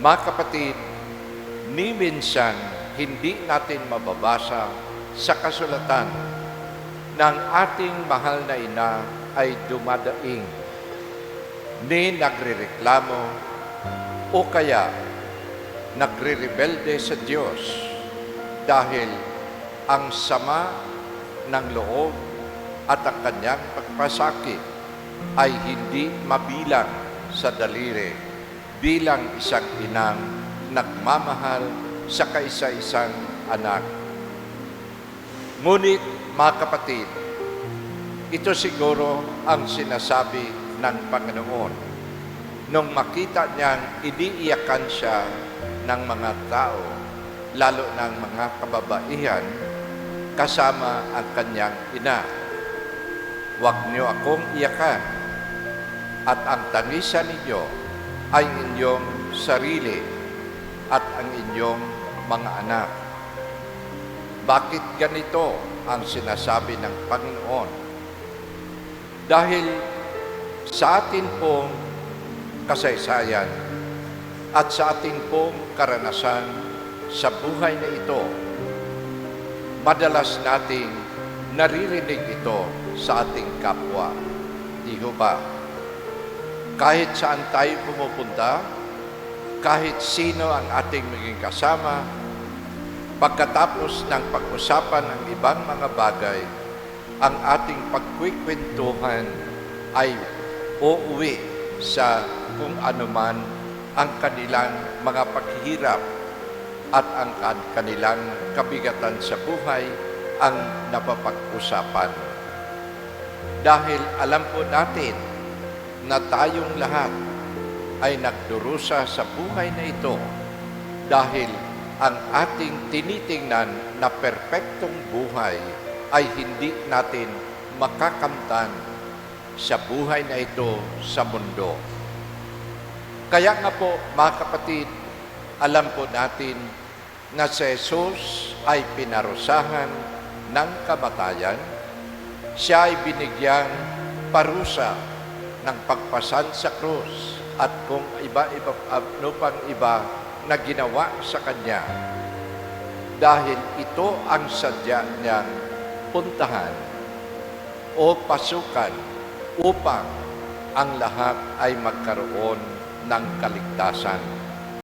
Mga kapatid, ni minsan hindi natin mababasa sa kasulatan ng ating mahal na ina ay dumadaing ni nagrereklamo o kaya nagre-rebelde sa Diyos dahil ang sama ng loob at ang kanyang pagpasakit ay hindi mabilang sa daliri bilang isang inang nagmamahal sa kaisa-isang anak. Ngunit, mga kapatid, ito siguro ang sinasabi ng Panginoon nung makita niyang iniiyakan siya ng mga tao, lalo ng mga kababaihan, kasama ang kanyang ina. Huwag niyo akong iyakan at ang tangisan ninyo ay inyong sarili at ang inyong mga anak. Bakit ganito ang sinasabi ng Panginoon? Dahil sa atin pong kasaysayan at sa ating pong karanasan sa buhay na ito, madalas nating naririnig ito sa ating kapwa. Di ba? Kahit saan tayo pumupunta, kahit sino ang ating maging kasama, pagkatapos ng pag-usapan ng ibang mga bagay, ang ating pagkwikwentuhan ay uuwi sa kung anuman ang kanilang mga paghihirap at ang kan- kanilang kabigatan sa buhay ang napapag-usapan. Dahil alam po natin na tayong lahat ay nagdurusa sa buhay na ito dahil ang ating tinitingnan na perpektong buhay ay hindi natin makakamtan sa buhay na ito sa mundo. Kaya nga po, mga kapatid, alam po natin na si Jesus ay pinarusahan ng kamatayan. Siya ay binigyang parusa ng pagpasan sa krus at kung iba-iba ano pang iba na ginawa sa Kanya. Dahil ito ang sadya niyang puntahan o pasukan upang ang lahat ay magkaroon ng kaligtasan.